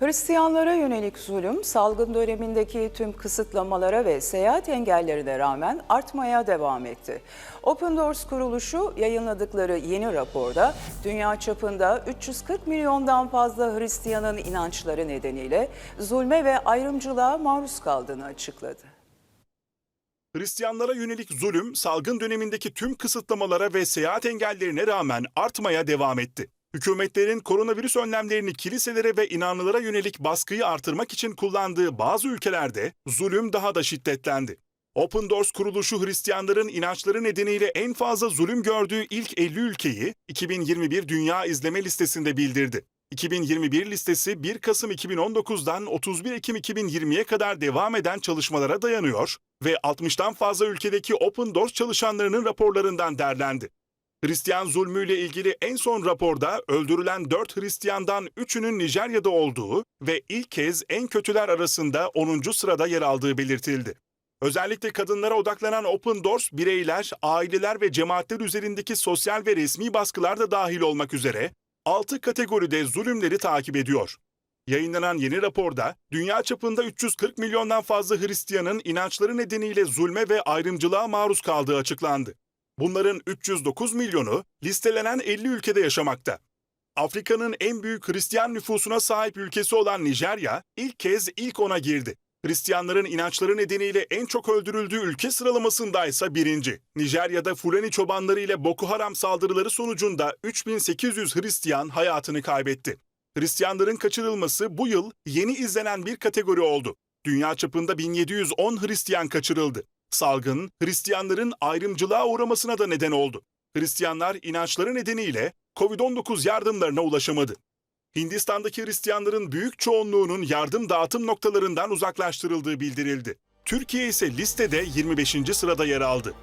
Hristiyanlara yönelik zulüm, salgın dönemindeki tüm kısıtlamalara ve seyahat engellerine rağmen artmaya devam etti. Open Doors kuruluşu yayınladıkları yeni raporda dünya çapında 340 milyondan fazla Hristiyanın inançları nedeniyle zulme ve ayrımcılığa maruz kaldığını açıkladı. Hristiyanlara yönelik zulüm, salgın dönemindeki tüm kısıtlamalara ve seyahat engellerine rağmen artmaya devam etti. Hükümetlerin koronavirüs önlemlerini kiliselere ve inanlılara yönelik baskıyı artırmak için kullandığı bazı ülkelerde zulüm daha da şiddetlendi. Open Doors kuruluşu Hristiyanların inançları nedeniyle en fazla zulüm gördüğü ilk 50 ülkeyi 2021 Dünya İzleme Listesi'nde bildirdi. 2021 listesi 1 Kasım 2019'dan 31 Ekim 2020'ye kadar devam eden çalışmalara dayanıyor ve 60'tan fazla ülkedeki Open Doors çalışanlarının raporlarından derlendi. Hristiyan zulmüyle ilgili en son raporda öldürülen 4 Hristiyandan 3'ünün Nijerya'da olduğu ve ilk kez en kötüler arasında 10. sırada yer aldığı belirtildi. Özellikle kadınlara odaklanan Open Doors, bireyler, aileler ve cemaatler üzerindeki sosyal ve resmi baskılar da dahil olmak üzere 6 kategoride zulümleri takip ediyor. Yayınlanan yeni raporda dünya çapında 340 milyondan fazla Hristiyanın inançları nedeniyle zulme ve ayrımcılığa maruz kaldığı açıklandı. Bunların 309 milyonu listelenen 50 ülkede yaşamakta. Afrika'nın en büyük Hristiyan nüfusuna sahip ülkesi olan Nijerya ilk kez ilk ona girdi. Hristiyanların inançları nedeniyle en çok öldürüldüğü ülke sıralamasındaysa birinci. Nijerya'da Fulani çobanları ile Boko Haram saldırıları sonucunda 3800 Hristiyan hayatını kaybetti. Hristiyanların kaçırılması bu yıl yeni izlenen bir kategori oldu. Dünya çapında 1710 Hristiyan kaçırıldı. Salgın, Hristiyanların ayrımcılığa uğramasına da neden oldu. Hristiyanlar inançları nedeniyle COVID-19 yardımlarına ulaşamadı. Hindistan'daki Hristiyanların büyük çoğunluğunun yardım dağıtım noktalarından uzaklaştırıldığı bildirildi. Türkiye ise listede 25. sırada yer aldı.